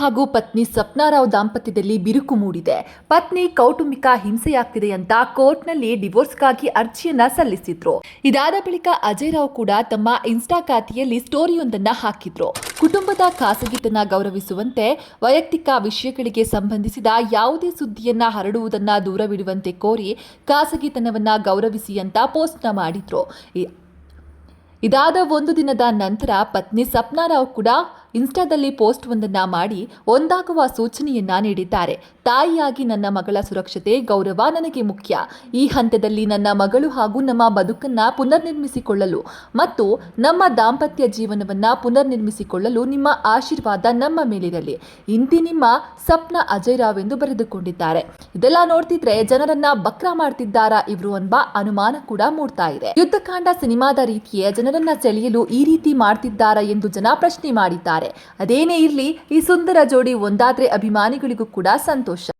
ಹಾಗೂ ಪತ್ನಿ ಸಪ್ನಾರಾವ್ ದಾಂಪತ್ಯದಲ್ಲಿ ಬಿರುಕು ಮೂಡಿದೆ. ಪತ್ನಿ ಕೌಟುಂಬಿಕ ಹಿಂಸೆಯಾಗ್ತಿದೆ ಅಂತ ಕೋರ್ಟ್ನಲ್ಲಿ ಡಿವೋರ್ಸ್ಗಾಗಿ ಅರ್ಜಿಯನ್ನ ಸಲ್ಲಿಸಿದ್ರು. ಇದಾದ ಬಳಿಕ ಅಜಯ್ ರಾವ್ ಕೂಡ ತಮ್ಮ ಇನ್ಸ್ಟಾ ಖಾತೆಯಲ್ಲಿ ಸ್ಟೋರಿಯೊಂದನ್ನ ಹಾಕಿದ್ರು. ಕುಟುಂಬದ ಖಾಸಗಿತನ ಗೌರವಿಸುವಂತೆ ವೈಯಕ್ತಿಕ ವಿಷಯಗಳಿಗೆ ಸಂಬಂಧಿಸಿದ ಯಾವುದೇ ಸುದ್ದಿಯನ್ನ ಹರಡುವುದನ್ನ ದೂರವಿಡುವಂತೆ ಕೋರಿ ಖಾಸಗಿತನವನ್ನ ಗೌರವಿಸಿ ಅಂತ ಪೋಸ್ಟ್ನ ಮಾಡಿದ್ರು. ಇದಾದ ಒಂದು ದಿನದ ನಂತರ ಪತ್ನಿ ಸಪ್ನಾರಾವ್ ಕೂಡ ಇನ್ಸ್ಟಾದಲ್ಲಿ ಪೋಸ್ಟ್ ಒಂದನ್ನ ಮಾಡಿ ಒಂದಾಗುವ ಸೂಚನೆಯನ್ನ ನೀಡಿದ್ದಾರೆ. ತಾಯಿಯಾಗಿ ನನ್ನ ಮಗಳ ಸುರಕ್ಷತೆ ಗೌರವ ನನಗೆ ಮುಖ್ಯ. ಈ ಹಂತದಲ್ಲಿ ನನ್ನ ಮಗಳು ಹಾಗೂ ನಮ್ಮ ಬದುಕನ್ನ ಪುನರ್ನಿರ್ಮಿಸಿಕೊಳ್ಳಲು ಮತ್ತು ನಮ್ಮ ದಾಂಪತ್ಯ ಜೀವನವನ್ನ ಪುನರ್ನಿರ್ಮಿಸಿಕೊಳ್ಳಲು ನಿಮ್ಮ ಆಶೀರ್ವಾದ ನಮ್ಮ ಮೇಲಿರಲಿ. ಇಂತಿ ನಿಮ್ಮ ಸಪ್ನ ಅಜಯ್ ರಾವ್ ಎಂದು ಬರೆದುಕೊಂಡಿದ್ದಾರೆ. ಇದೆಲ್ಲ ನೋಡ್ತಿದ್ರೆ ಜನರನ್ನ ಬಕ್ರ ಮಾಡ್ತಿದ್ದಾರಾ ಇವರು ಎಂಬ ಅನುಮಾನ ಕೂಡ ಮೂಡ್ತಾ ಇದೆ. ಯುದ್ಧಕಾಂಡ ಸಿನಿಮಾದ ರೀತಿಯೇ ಜನರನ್ನ ಸೆಳೆಯಲು ಈ ರೀತಿ ಮಾಡ್ತಿದ್ದಾರಾ ಎಂದು ಜನ ಪ್ರಶ್ನೆ ಮಾಡಿದ್ದಾರೆ. ಅದೇನೇ ಇರಲಿ ಈ ಸುಂದರ ಜೋಡಿ ಒಂದಾದ್ರೆ ಅಭಿಮಾನಿಗಳಿಗೂ ಕೂಡ ಸಂತೋಷ.